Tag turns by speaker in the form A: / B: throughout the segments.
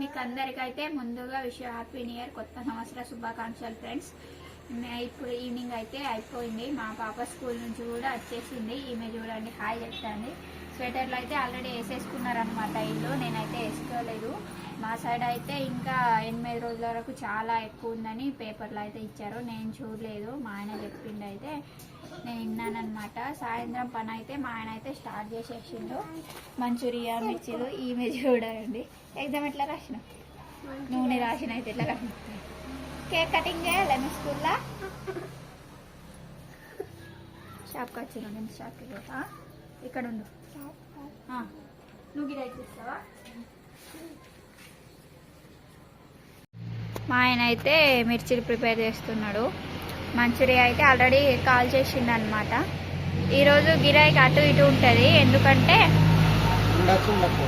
A: మీకు అందరికైతే ముందుగా wish happy new year కొత్త సంవత్సర శుభాకాంక్షలు ఫ్రెండ్స్. ఇప్పుడు ఈవినింగ్ అయితే అయిపోయింది. మా పాప స్కూల్ నుంచి కూడా వచ్చేసింది. ఈమె చూడండి హాయ్ చెప్తాంది. స్వెటర్లు అయితే ఆల్రెడీ వేసేసుకున్నారనమాట ఇల్లు నేనైతే వేసుకోలేదు. మా సైడ్ అయితే ఇంకా ఎనిమిది రోజుల వరకు చాలా ఎక్కువ ఉందని పేపర్లు అయితే ఇచ్చారు. నేను చూడలేదు. మా ఆయన చెప్పిండు అయితే నేను విన్నానమాట సాయంత్రం పని అయితే మా ఆయన అయితే స్టార్ట్ చేసేసిండు. మంచూరియా మిర్చీలు ఈమె చూడండి. ఎగ్జామ్ ఎట్లా రాసిన నూనె రాసిన అయితే ఎట్లా రాసిన కేక్ కటింగ్ చేయాలి మీ స్కూల్లో? షాప్కి వచ్చిన నేను షాప్కి పోతా. ఇక్కడ ఉండు నువ్వు గిడ ఇస్తావా? మా ఆయన అయితే మిర్చిలు ప్రిపేర్ చేస్తున్నాడు. మంచూరియా అయితే ఆల్రెడీ కాల్ చేసిండు అనమాట ఈరోజు గిరాయికి అటు ఇటు ఉంటుంది. ఎందుకంటే
B: ఉండొచ్చు ఉండకపో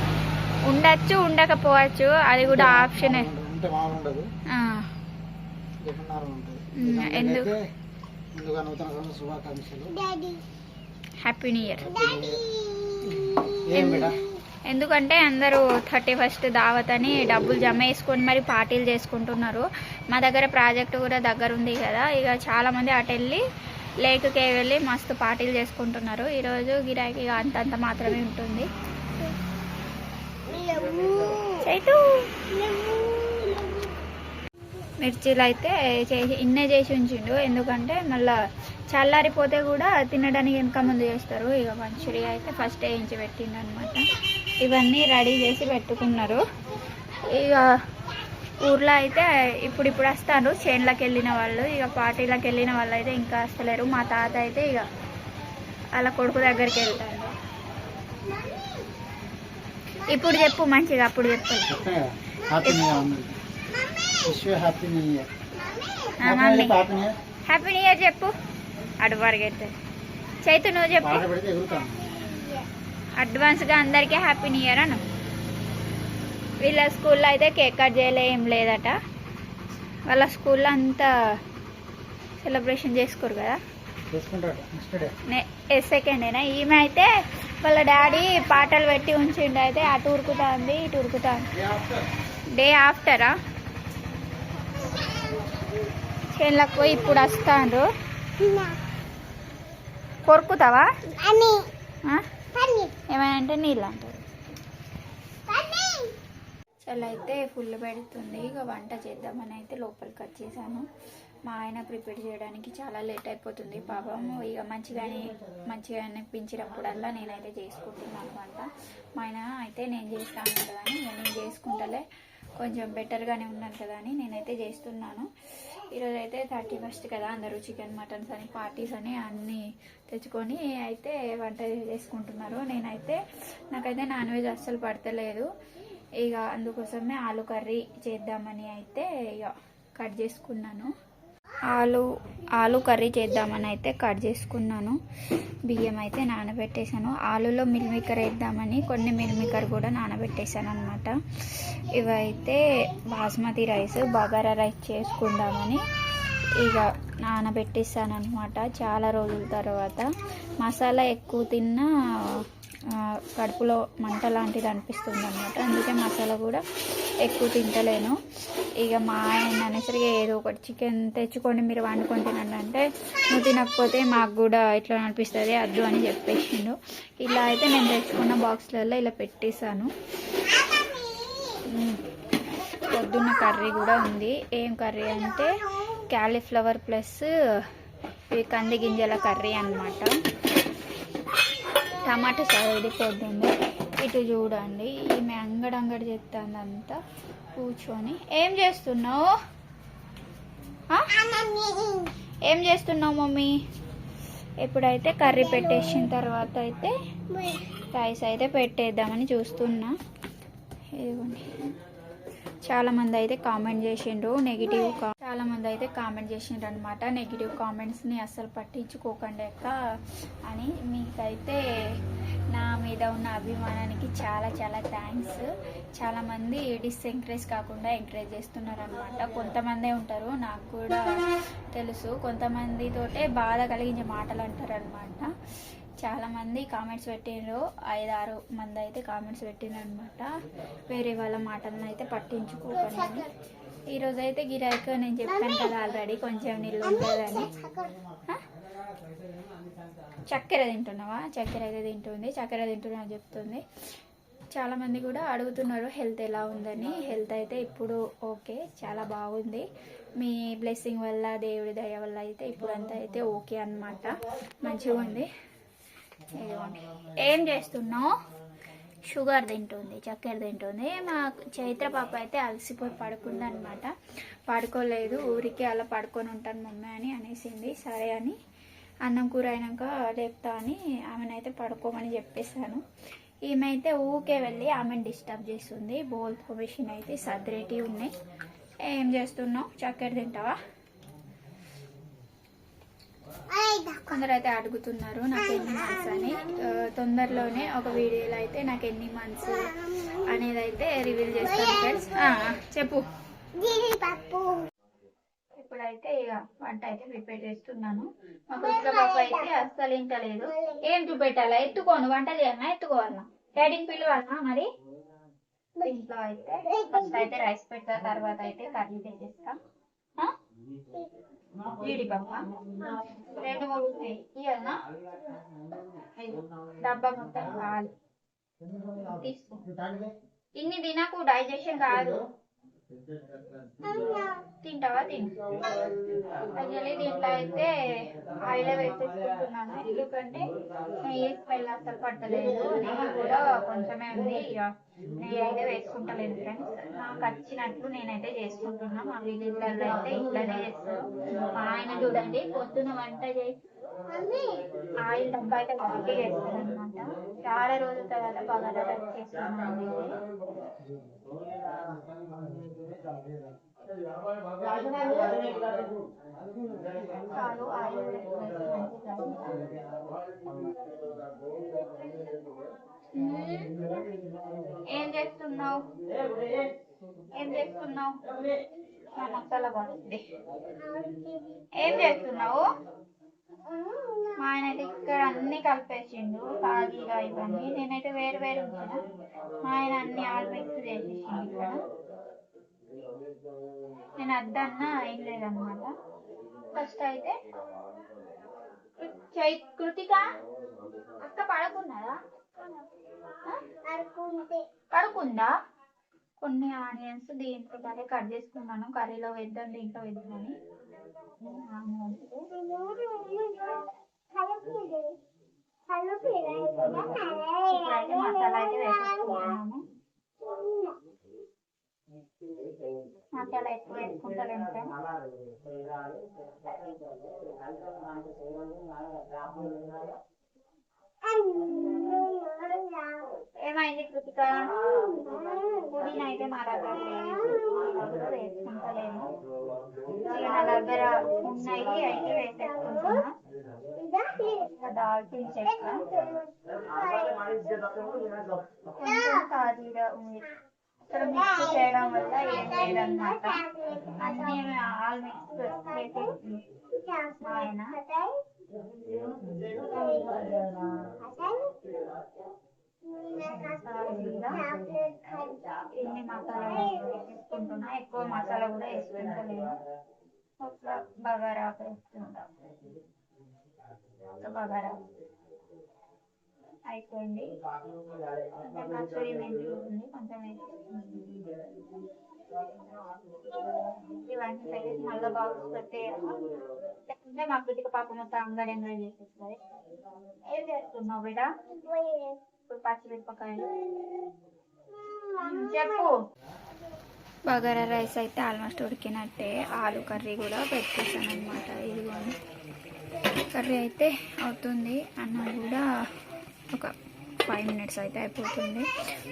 A: ఉండొచ్చు ఉండకపోవచ్చు. అది కూడా ఆప్షనే. ఎందుకు? హ్యాపీ న్యూ ఇయర్ ఎందుకంటే అందరూ థర్టీ ఫస్ట్ దావత్ అని డబ్బులు జమ వేసుకొని మరి పార్టీలు చేసుకుంటున్నారు. మా దగ్గర ప్రాజెక్ట్ కూడా దగ్గర ఉంది కదా ఇక చాలామంది అటు వెళ్ళి లేక్కే వెళ్ళి మస్తు పార్టీలు చేసుకుంటున్నారు. ఈరోజు గిరాకీ ఇక అంతంత మాత్రమే ఉంటుంది. చైతు! మిర్చీలు అయితే చేసి ఇన్నే చేసి ఉంచిండు. ఎందుకంటే మళ్ళా చల్లారిపోతే కూడా తినడానికి వెనక ముందు చేస్తారు. ఇక మంచూరియా అయితే ఫస్ట్ వేయించి పెట్టిండు అనమాట ఇవన్నీ రెడీ చేసి పెట్టుకున్నారు. ఇక ఊర్లో అయితే ఇప్పుడు ఇప్పుడు వస్తారు. చేన్లకు వెళ్ళిన వాళ్ళు ఇక పార్టీలకు వెళ్ళిన వాళ్ళు అయితే ఇంకా వస్తలేరు. మా తాత అయితే ఇక వాళ్ళ కొడుకు దగ్గరికి వెళ్తాడు. ఇప్పుడు చెప్పు మంచిగా అప్పుడు చెప్పు.
B: హ్యాపీ న్యూ ఇయర్
A: చెప్పు. అటు పరిగెత్తే చైతు నువ్వు చెప్పు. అడ్వాన్స్గా అందరికీ హ్యాపీ న్యూ ఇయర్ అను వీళ్ళ స్కూల్లో అయితే కేక్ కట్ చేయలే ఏం లేదట. వాళ్ళ స్కూల్లో అంతా సెలబ్రేషన్ చేసుకోరు కదా.
B: చేసుకుంటాడు నెక్స్ట్ డే.
A: నే సెకండేనా ఈమె అయితే వాళ్ళ డాడీ పాటలు పెట్టి ఉంచిండు అయితే అటు ఉరుకుతుంది ఇటు ఉరుకుతుంది డే ఆఫ్టరా. చేనులకు పోయి ఇప్పుడు వస్తాండ్రు. కొరుకుతావా? ఆ? ఏమైనా అంటే నీళ్ళు అంటారు. చల్ల అయితే ఫుల్ పెడుతుంది. ఇక వంట చేద్దామని అయితే లోపలికి వచ్చేసాను. మా ఆయన ప్రిపేర్ చేయడానికి చాలా లేట్ అయిపోతుంది. పాపం ఇక మంచిగానే మంచిగా అనిపించినప్పుడల్లా నేనైతే చేసుకుంటున్నాను వంట. మా ఆయన అయితే నేను చేస్తాను కదా నేను చేసుకుంటలే. కొంచెం బెటర్గానే ఉన్నాను కదా అని నేనైతే చేస్తున్నాను. ఈరోజు అయితే థర్టీ ఫస్ట్ కదా అందరూ చికెన్ మటన్స్ అని పార్టీస్ అని అన్నీ తెచ్చుకొని అయితే వంట చేసుకుంటున్నారు. నేనైతే నాకైతే నాన్ వెజ్ అస్సలు పడతలేదు. ఇక అందుకోసమే ఆలు కర్రీ చేద్దామని అయితే ఇక కట్ చేసుకున్నాను. ఆలు ఆలు కర్రీ చేద్దామని అయితే కట్ చేసుకున్నాను. బియ్యం అయితే నానబెట్టేశాను. ఆలులో మిల్మికర్ వేద్దామని కొన్ని మిల్మికర్ కూడా నానబెట్టేశాను అనమాట ఇవైతే బాస్మతి రైస్ బగారా రైస్ చేసుకుందామని ఇక నానబెట్టేసాను అనమాట చాలా రోజుల తర్వాత. మసాలా ఎక్కువ తిన్నా కడుపులో మంట లాంటిది అనిపిస్తుంది అనమాట అందుకే మసాలా కూడా ఎక్కువ తింటలేను. ఇక మా ఆయన అనేసరికి ఏదో ఒకటి చికెన్ తెచ్చుకొని మీరు వండుకొని తినండి అంటే నువ్వు తినకపోతే మాకు కూడా ఇట్లా అనిపిస్తుంది అద్దు అని చెప్పేసిండు. ఇలా అయితే నేను తెచ్చుకున్న బాక్స్లలో ఇలా పెట్టేశాను. పొద్దున్న కర్రీ కూడా ఉంది. ఏం కర్రీ అంటే క్యాలీఫ్లవర్ ప్లస్ కంది గింజల కర్రీ అన్నమాట. టమాటా సాగు ఇది పొద్దుంది ఇటు చూడండి ఈమె అంగడి అంగడి చెప్తాందంతా కూర్చొని. ఏం చేస్తున్నావు? ఏం చేస్తున్నావు మమ్మీ? ఇప్పుడైతే కర్రీ పెట్టేసిన తర్వాత అయితే రైస్ అయితే పెట్టేద్దామని చూస్తున్నా. ఇదిగోండి. చాలామంది అయితే కామెంట్ చేసిండ్రు నెగిటివ్ చాలామంది అయితే కామెంట్ చేసిండ్రు అనమాట నెగిటివ్ కామెంట్స్ని అస్సలు పట్టించుకోకండి అక్క అని. మీకైతే నా మీద ఉన్న అభిమానానికి చాలా చాలా థ్యాంక్స్. చాలామంది డిస్ఎంకరేజ్ కాకుండా ఎంకరేజ్ చేస్తున్నారు అనమాట కొంతమందే ఉంటారు నాకు కూడా తెలుసు. కొంతమందితోటే బాధ కలిగించే మాటలు అంటారు అనమాట చాలా మంది కామెంట్స్ పెట్టిండ్రు ఐదు ఆరు మంది అయితే కామెంట్స్ పెట్టిండ్రు అనమాట వేరే వాళ్ళ మాటలను అయితే పట్టించుకోకండి. ఈరోజు అయితే గిరాయికి నేను చెప్పాను కదా ఆల్రెడీ కొంచెం నీళ్ళు ఉంటుందని. చక్కెర తింటున్నావా? చక్కెర అయితే తింటుంది. చక్కెర తింటున్నా చెప్తుంది. చాలా మంది కూడా అడుగుతున్నారు హెల్త్ ఎలా ఉందని. హెల్త్ అయితే ఇప్పుడు ఓకే చాలా బాగుంది. మీ బ్లెస్సింగ్ వల్ల దేవుడి దయ వల్ల అయితే ఇప్పుడు అంతా అయితే ఓకే అన్నమాట. మంచిగా ఉంది. ఇదిగోండి ఏం చేస్తున్నావు? షుగర్ తింటుంది చక్కెర తింటుంది. మా చైత్ర పాప అయితే అలసిపోయి పడుకుంది అనమాట పడుకోలేదు ఊరికే అలా పడుకొని ఉంటాను మమ్మీ అని అనేసింది. సరే అని అన్నం కూర అయినాక లేపుతా అని ఆమెనైతే పడుకోమని చెప్పేశాను. ఈమె అయితే ఊకే వెళ్ళి ఆమెను డిస్టర్బ్ చేస్తుంది. బోల్ పొజిషన్ అయితే సదిరేటి ఉన్నాయి. ఏం చేస్తున్నావు? చక్కెర తింటావా? కొందరు అయితే అడుగుతున్నారు నాకు ఎన్ని మంత్స్ అని తొందరలోనే ఒక వీడియోలో అయితే నాకు ఎన్ని మంత్స్ అనేది అయితే రివీల్ చేస్తాను ఫ్రెండ్స్ చెప్పు. ఇప్పుడైతే ఇక వంట అయితే ప్రిపేర్ చేస్తున్నాను. మా కొత్త పాప అయితే అస్సలు ఇంటలేదు. ఏం చూపెట్టాలా? ఎత్తుకోను వంట చేయాలన్నా ఎత్తుకోవాలా డాడీని పిలవాలా మరి? ఇంట్లో అయితే ఫస్ట్ అయితే రైస్ పెట్టిన తర్వాత అయితే కర్రీ తెచ్చేస్తా జీడిపప్పు రెండు మూడు ఐదు. డబ్బా మొత్తం కాదు. తీసుకో. ఇన్ని తినకు డైజెషన్ కాదు. తింటావా? తింటా యాక్చువల్లీ దీంట్లో అయితే ఆయిల్ వేసేసుకుంటున్నాను ఎందుకంటే నెయ్యి స్మెల్ అసలు పట్టలేదు. నెయ్యి కూడా కొంచెమే ఉంది. ఇక నెయ్యి అయితే వేసుకుంటలేదు ఫ్రెండ్స్ నాకు వచ్చినట్లు నేనైతే చేసుకుంటున్నా. మా విలేజ్లలో అయితే ఇట్లానే చేస్తాను మా ఆయన చూడండి పొద్దున వంట చేసి ఆయిల్ డబ్బా అయితే గట్టి చేస్తారనమాట చాలా రోజుల తర్వాత బాగా టచ్ చేస్తున్నాను చాలు ఆయిల్ ఏం చేస్తున్నావు? ఏం చేస్తున్నావు? మసాలా బాగుంది ఏం చేస్తున్నావు? మా ఆయన అయితే ఇక్కడ అన్ని కలిపేసిండు కాజీగా ఇవన్నీ. నేనైతే వేరు వేరు ఉంచిన. మా ఆయన అన్ని ఆల్ మిక్స్ చేసేసిండు ఇక్కడ. నేను అద్దన్నా ఏం లేదన్నమాట ఫస్ట్ అయితే చై కృతిక అక్క పడుకున్నదా పడుకుందా? కొన్ని ఆనియన్స్ దీంట్లో అదే కట్ చేసుకున్నాను. కర్రీలో వేద్దాం దీంట్లో వేద్దామని. ఇప్పుడైతే మసాలా అయితే వేసేసుకున్నాను మసాలా ఎక్కువ వేసుకుంటాను ఏమైంది కృతిక? పుదీనా అయితే మా దగ్గర వేసుకుంటలేము నా దగ్గర ఉన్నాయి అయితే వేసేసుకుంటున్నా దాల్చిన చెక్క కొంచెం సాజీరా ఉంది ఇక్కడ మిక్స్ చేయడం వల్ల ఏం లేదన్నమాట అన్ని ఆల్ మిక్స్ వేసేసి ఆయన ఎన్ని మసాలా వేసుకుంటున్నా ఎక్కువ మసాలా కూడా వేసుకుంటలేను ఒక బగారా వేస్తుంటా ఒక బగారా అయిపోయింది. కొంచెం కస్తూరి మెంతి ఉంది కొంచెం ఇవన్నీ పెట్టేసి మళ్ళీ బాక్స్ పెట్టేయాలి లేకుంటే మా పిటిక పాప మొత్తం అంగడి అంగడి చేసేస్తుంది. ఏం చేస్తున్నావు బిడ్డ? ఇప్పుడు పచ్చిమిరపకాయలు. చెప్పు. బగారా రైస్ అయితే ఆల్మోస్ట్ ఉడికినట్టే. ఆలు కర్రీ కూడా పెట్టేసాను అనమాట ఇదిగోండి. కర్రీ అయితే అవుతుంది. అన్నం కూడా ఒక ఫైవ్ మినిట్స్ అయితే అయిపోతుంది.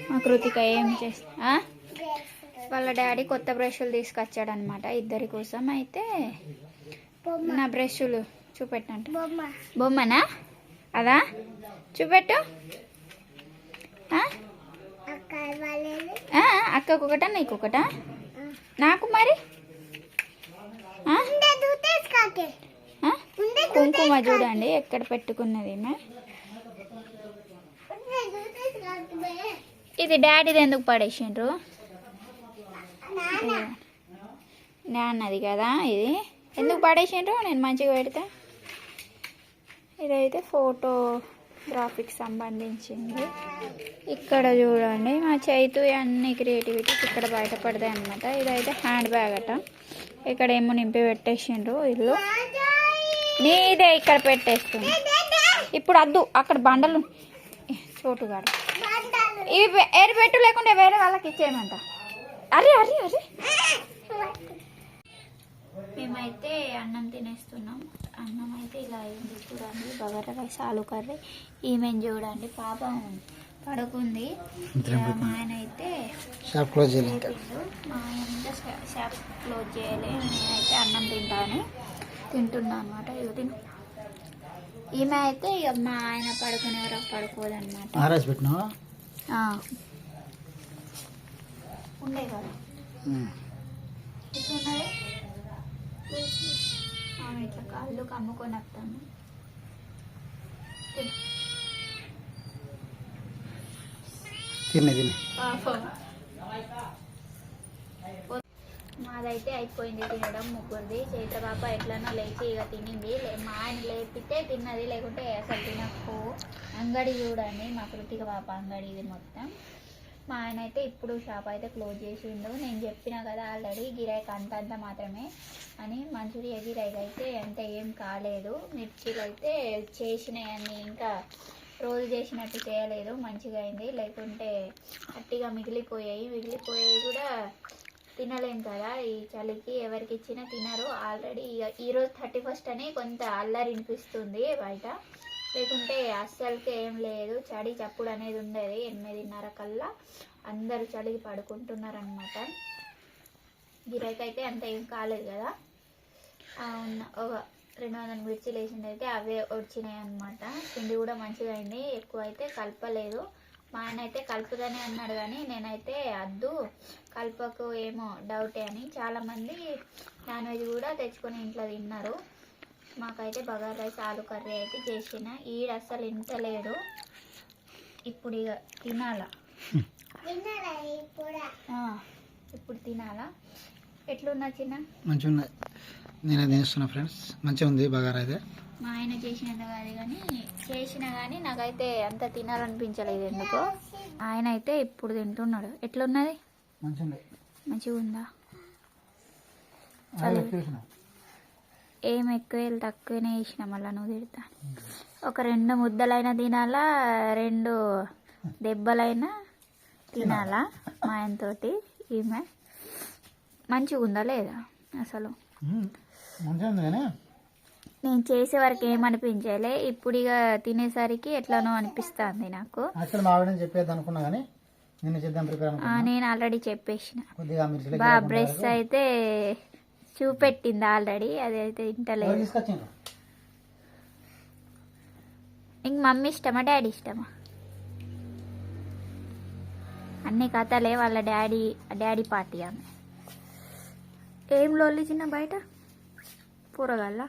A: మా కృతిక ఏం చేస్తా వాళ్ళ డాడీ కొత్త బ్రష్లు తీసుకొచ్చాడు అనమాట ఇద్దరి కోసం అయితే నా బ్రష్లు చూపెట్టంట బొమ్మనా? అదా? చూపెట్టు. అక్కకు ఒకటా నీకు ఒకటా? నాకు మరి? కుంకుమ చూడండి ఎక్కడ పెట్టుకున్నది ఇది డాడీది ఎందుకు పడేసిండ్రు? నాన్నది కదా ఇది. ఎందుకు పడేసిండ్రు? నేను మంచిగా పెడితే. ఇదైతే ఫోటోగ్రాఫీకి సంబంధించింది. ఇక్కడ చూడండి మా చైతు అన్ని క్రియేటివిటీస్ ఇక్కడ బయటపడతాయి అనమాట ఇదైతే హ్యాండ్ బ్యాగ్ అట. ఇక్కడ ఏమో నింపి పెట్టేసిండ్రు ఇల్లు. నీదే ఇక్కడ పెట్టేస్తుంది. ఇప్పుడు అద్దు అక్కడ బండలు చోటుగాడు ఇవి ఎరు పెట్టు లేకుంటే వేరే వాళ్ళకి ఇచ్చేయమంట. అరే అరే అరే. మేమైతే అన్నం తినేస్తున్నాం. అన్నం అయితే ఇలా అయింది చూడండి. బగారా రైస్ ఆలు కర్రీ ఈమెను చూడండి. పాపం పడుకుంది. ఇక మా ఆయన అయితే
B: షాప్ క్లోజ్ చేయాలి.
A: మా ఆయన షాప్ క్లోజ్ చేయలే. నేనైతే అన్నం తింటాను తింటున్నా అనమాట తిను. ఈమె అయితే ఇక మా ఆయన పడుకునే వరకు
B: ఆర్ఎస్ పెట్టినావా?
A: ఆ. ఉండే కదా. ఇట్లున్నది ఆమె ఇట్లా కాళ్ళు కమ్ముకొని వస్తాను.
B: తినే. తినే
A: మాదైతే అయిపోయింది తినడం ముగ్గురిది. చైత్ర పాప ఎట్లనో లేచి ఇక తినింది. మా ఆయన లేపితే తిన్నది లేకుంటే అసలు తినకు. అంగడి చూడండి మా కృతిక పాప అంగడి ఇది మొత్తం. మా ఆయన అయితే ఇప్పుడు షాప్ అయితే క్లోజ్ చేసిండు. నేను చెప్పిన కదా ఆల్రెడీ గిరాయికి అంతంత మాత్రమే అని మంచూరియా గిరాయికి అయితే అంత ఏం కాలేదు. మిర్చీలు అయితే చేసినాయని ఇంకా రోజు చేసినట్టు చేయలేదు. మంచిగా అయింది. లేకుంటే గట్టిగా మిగిలిపోయాయి. మిగిలిపోయాయి కూడా తినలేం కదా. ఈ చలికి ఎవరికి ఇచ్చినా తినరు. ఆల్రెడీ ఇక ఈరోజు థర్టీ ఫస్ట్ అని కొంత అల్లరి వినిపిస్తుంది బయట. లేకుంటే అస్సలకి ఏం లేదు. చడి చప్పుడు అనేది ఉండేది ఎనిమిదిన్నర కల్లా. అందరూ చలికి పడుకుంటున్నారనమాట గిరైతే గిరాకీ అయితే అంత ఏం కాలేదు కదా. అవును ఒక రెండు వందల మిర్చీలు వేసింది అయితే అవే వచ్చినాయి అనమాట పిండి కూడా మంచిగా అయింది ఎక్కువ అయితే కలపలేదు. మా ఆయన అయితే కలుపుదనే అన్నాడు కానీ నేనైతే అద్దు కలపకు ఏమో డౌటే అని. చాలామంది నాన్ వెజ్ కూడా తెచ్చుకొని ఇంట్లో తిన్నారు. మాకైతే బగారా రైస్ ఆలు కర్రీ అయితే చేసిన. ఈడ అస్సలు ఇంతలేడు ఇప్పుడు ఇక తినాలా? ఆ, ఇప్పుడు తినాలా? ఎట్లున్నా చిన్న?
B: మంచిగా ఉన్నది నేనే తినేస్తున్నా ఫ్రెండ్స్. మంచిగా ఉంది బగారా అయితే.
A: మా ఆయన చేసినంత కాదు కానీ చేసిన కానీ నాకైతే అంత తినాలనిపించలేదు ఎందుకో. ఆయన అయితే ఇప్పుడు తింటున్నాడు. ఎట్లున్నది?
B: మంచిగా ఉంది
A: మంచిగా ఉందా
B: ఆయిల్ ఎక్కువ వేసినా.
A: ఏం ఎక్కువ తక్కువనే వేసిన మళ్ళీ నువ్వు తిడతా ఒక రెండు ముద్దలైనా తినాలా రెండు దెబ్బలైనా తినాలా మా ఆయనతోటి ఈమె. మంచిగా ఉందా లేదా అసలు? నేను చేసే వరకు ఏమనిపించలే ఇప్పుడు ఇక తినేసరికి ఎట్లనో అనిపిస్తుంది నాకు.
B: నేను
A: ఆల్రెడీ చెప్పేసిన.
B: కొద్దిగా మిర్చిలకి
A: బా బ్రష్ అయితే చూపెట్టింది ఆల్రెడీ అది అయితే తింటలేదు
B: తీసుకొచ్చిండ్రు?
A: ఇంక మమ్మీ ఇష్టమా డాడీ ఇష్టమా? అన్ని కథలే వాళ్ళ డాడీ డాడీ పార్టీ ఆమె. ఏం లోల్లి చిన్న బయట? పూరగల్ల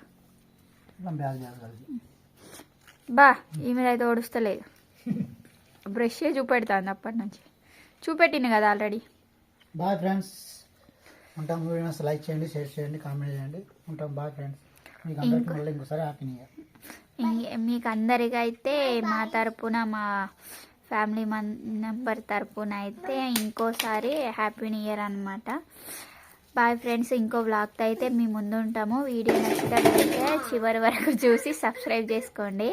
A: బా ఈమె అయితే ఓడుస్తలేదు. బ్రష్ చూపెడుతుంది అప్పటి నుంచి. చూపెట్టింది కదా ఆల్రెడీ.
B: Bye friends. ఉంటాం వీడియోస్ లైక్ చేయండి షేర్ చేయండి కామెంట్ చేయండి. ఉంటాం బాయ్ ఫ్రెండ్స్. మీకు అందరికీ మళ్ళీ ఇంకోసారి హ్యాపీ న్యూ ఇయర్.
A: మీకు అందరికైతే మా తరపున మా ఫ్యామిలీ మెంబర్ తరపున అయితే ఇంకోసారి హ్యాపీ న్యూ ఇయర్ అనమాట బాయ్ ఫ్రెండ్స్ ఇంకో వ్లాగ్తో అయితే మీ ముందు ఉంటాము. వీడియో నచ్చినట్లయితే చివరి వరకు చూసి సబ్స్క్రైబ్ చేసుకోండి.